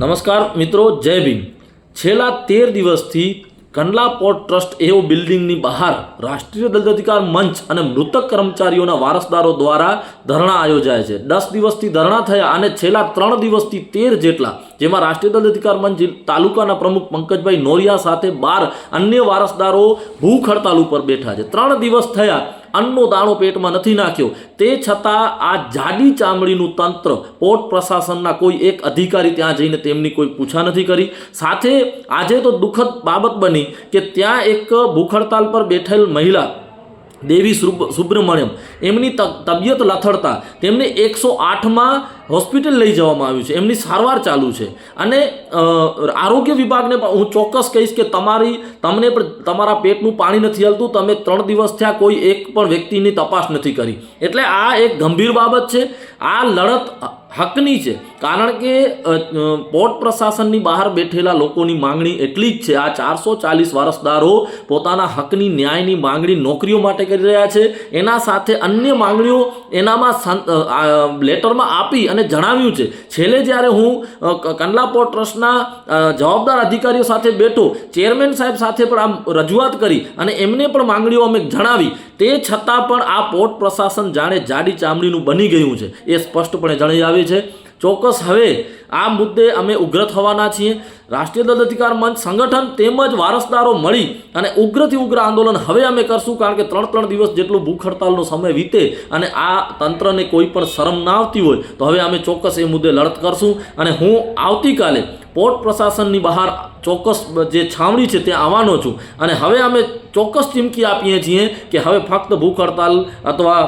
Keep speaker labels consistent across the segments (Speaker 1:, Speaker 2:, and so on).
Speaker 1: નમસ્કાર મિત્રો, જય ભીમ. છેલ્લા તેર દિવસથી કંડલા પોર્ટ ટ્રસ્ટ એવો બિલ્ડિંગની બહાર રાષ્ટ્રીય દલિત અધિકાર મંચ અને મૃતક કર્મચારીઓના વારસદારો દ્વારા ધરણા આયોજાય છે. દસ દિવસથી ધરણા થયા અને છેલ્લા ત્રણ દિવસથી તેર જેટલા, જેમાં રાષ્ટ્રીય દલિત અધિકાર મંચ તાલુકાના પ્રમુખ પંકજભાઈ નોરિયા સાથે બાર અન્ય વારસદારો ભૂખ હડતાલ ઉપર બેઠા છે. ત્રણ દિવસ થયા અન્નનો દાણો પેટમાં નથી નાખ્યો. તે છતાં આ જાડી ચામડીનું તંત્ર પોર્ટ પ્રશાસનના કોઈ એક અધિકારી ત્યાં જઈને તેમની કોઈ પૂછા નથી કરી. સાથે આજે તો દુઃખદ બાબત બની કે ત્યાં એક ભૂખ હડતાલ પર બેઠેલ મહિલા દેવી સુબ્રમણ્યમ. એમની તબિયત લથડતા તેમને એકસો આઠમાં હોસ્પિટલ લઈ જવામાં આવ્યું છે. એમની સારવાર ચાલુ છે. અને આરોગ્ય વિભાગને પણ હું ચોક્કસ કહીશ કે તમારી, તમને પણ તમારા પેટનું પાણી નથી હલતું, તમે ત્રણ દિવસ થયા કોઈ એક પણ વ્યક્તિની તપાસ નથી કરી. એટલે આ એક ગંભીર બાબત છે. આ લડત હકની છે. કારણ કે પોર્ટ પ્રશાસનની બહાર બેઠેલા લોકોની માંગણી એટલી જ છે. આ ચારસો ચાલીસ વારસદારો પોતાના હકની ન્યાયની માંગણી નોકરીઓ માટે કરી રહ્યા છે. એના સાથે અન્ય માંગણીઓ એનામાં લેટરમાં આપી અને જણાવ્યું છે. છેલ્લે જ્યારે હું કંડલા પોર્ટ ટ્રસ્ટના જવાબદાર અધિકારીઓ સાથે બેઠો, ચેરમેન સાહેબ સાથે પણ આમ રજૂઆત કરી અને એમને પણ માંગણીઓ અમે જણાવી. તે છતાં પણ આ પોર્ટ પ્રશાસન જાણે જાડી ચામડીનું બની ગયું છે. એ સ્પષ્ટપણે જણાવી આવે છે. ચોક્કસ હવે આ મુદ્દે અમે ઉગ્ર થવાના છીએ. રાષ્ટ્રીય દલિત અધિકાર મંચ સંગઠન તેમજ વારસદારો મળી અને ઉગ્રથી ઉગ્ર આંદોલન હવે અમે કરશું કારણ કે ત્રણ ત્રણ દિવસ જેટલું ભૂખ હડતાલનો સમય વીતે અને આ તંત્રને કોઈ પણ શરમ ના આવતી હોય તો હવે અમે ચોક્કસ એ મુદ્દે લડત કરશું અને હું આવતીકાલે પોર્ટ પ્રશાસનની બહાર ચોક્કસ જે છાવણી છે ત્યાં આવવાનો છું અને હવે અમે ચોક્કસ ચીમકી આપીએ છીએ કે હવે ફક્ત ભૂખ હડતાલ અથવા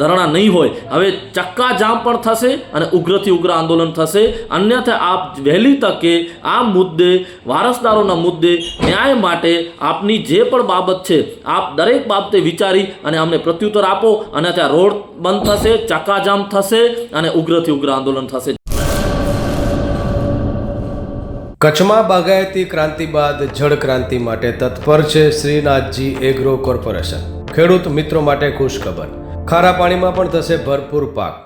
Speaker 1: ધરણા નહીં હોય. હવે ચક્કા જામ પણ થશે અને ઉગ્રથી ઉગ્ર આંદોલન થશે. અન્યથા આપ વહેલી તકે આ મુદ્દે, વારસદારોના મુદ્દે ન્યાય માટે આપની જે પણ બાબત છે, આપ દરેક બાબતે વિચારી અને અમને પ્રત્યુત્તર આપો અને ત્યાં રોડ બંધ થશે, ચક્કાજામ થશે અને ઉગ્રથી ઉગ્ર આંદોલન થશે.
Speaker 2: કચ્છમાં બાગાયતી ક્રાંતિ બાદ જળ ક્રાંતિ માટે તત્પર છે શ્રીનાથજી એગ્રો કોર્પોરેશન. ખેડૂત મિત્રો માટે ખુશખબર. ખારા પાણીમાં પણ થશે ભરપૂર પાક.